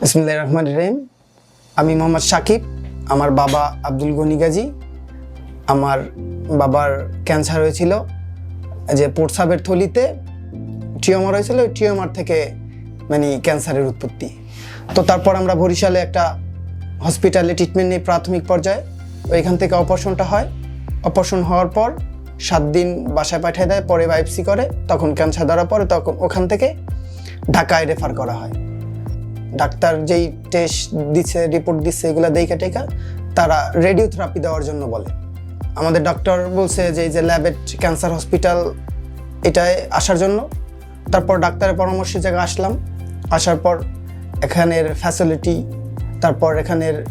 বিসমুল্লাহ রহমান রহিম। আমি মোহাম্মদ সাকিব, আমার বাবা আব্দুল গনি গাজী। আমার বাবার ক্যান্সার হয়েছিল, যে প্রস্রাবের থলিতে টিউমার হয়েছিল, ওই টিউমার থেকে মানে ক্যান্সারের উৎপত্তি। তো তারপর আমরা বরিশালে একটা হসপিটালে ট্রিটমেন্ট নিই প্রাথমিক পর্যায়ে, ওইখান থেকে অপারেশনটা হয়। অপারেশন হওয়ার পর সাত দিন বাসায় পাঠিয়ে দেয়, পরে বাইপসি করে, তখন ক্যান্সার ধরা পরে তখন ওখান থেকে ঢাকায় রেফার করা হয়। ডাক্তার যেই টেস্ট দিচ্ছে রিপোর্ট দিচ্ছে এগুলো দেখে টেকা তারা রেডিওথেরাপি দেওয়ার জন্য বলে। আমাদের ডক্টর বলছে যে এই যে ল্যাবেট ক্যান্সার হসপিটাল এটায় আসার জন্য। তারপর ডাক্তারের পরামর্শে জায়গায় আসলাম। আসার পর এখানের ফ্যাসিলিটি তারপর এখানের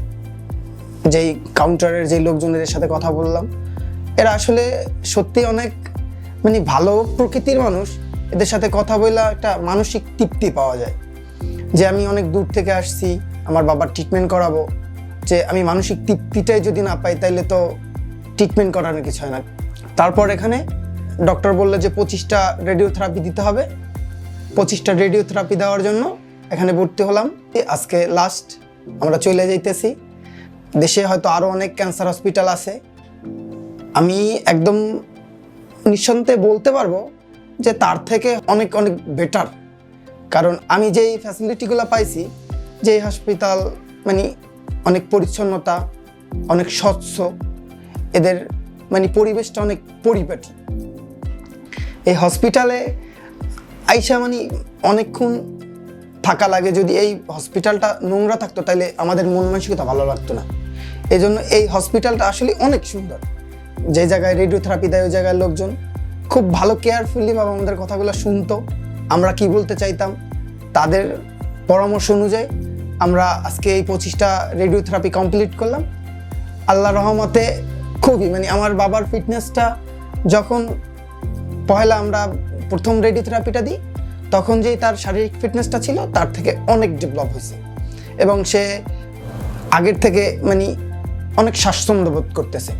যেই কাউন্টারের যেই লোকজনের সাথে কথা বললাম। এরা আসলে সত্যি অনেক মানে ভালো প্রকৃতির মানুষ। এদের সাথে কথা বললে একটা মানসিক তৃপ্তি পাওয়া যায়। যে আমি অনেক দূর থেকে আসছি, আমার বাবার ট্রিটমেন্ট করাবো। যে আমি মানসিক তৃপ্তিটাই যদি না পাই, তাইলে তো ট্রিটমেন্ট করানোর কিছু হয় না। তারপর এখানে ডক্টর বলল যে পঁচিশটা রেডিওথেরাপি দিতে হবে। পঁচিশটা রেডিওথেরাপি দেওয়ার জন্য এখানে ভর্তি হলাম। আজকে লাস্ট আমরা চলে যাইতেছি। দেশে হয়তো আরও অনেক ক্যান্সার হসপিটাল আছে। আমি একদম নিঃসন্দেহে বলতে পারব যে তার থেকে অনেক অনেক বেটার কারণ আমি যেই ফ্যাসিলিটিগুলো পাইছি যে হসপিটাল মানে অনেক পরিচ্ছন্নতা, অনেক স্বচ্ছ, এদের মানে পরিবেশটা অনেক পরিপাটি এই হসপিটালে আইসা মানে অনেকক্ষণ থাকা লাগে, যদি এই হসপিটালটা নোংরা থাকতো তাহলে আমাদের মন মানসিকতা ভালো লাগতো না। এই জন্য এই হসপিটালটা আসলে অনেক সুন্দর। যে জায়গায় রেডিওথেরাপি দেয়, ওই জায়গায় লোকজন খুব ভালো কেয়ারফুলি ভাবে আমাদের কথাগুলো শুনতো। আমরা কি বলতে চাইতাম? তাদের পরামর্শ অনুযায়ী আমরা আজকে এই পঁচিশটা রেডিওথেরাপি কমপ্লিট করলাম। আল্লাহ রহমতে খুবই মানে আমার বাবার ফিটনেসটা যখন পয়লা আমরা প্রথম রেডিওথেরাপিটা দিই, তখন যেই তার শারীরিক ফিটনেসটা ছিল, তার থেকে অনেক ডেভেলপ হয়েছে। এবং সে আগের থেকে মানে অনেক স্বাচ্ছন্দ্য বোধ করতেছে।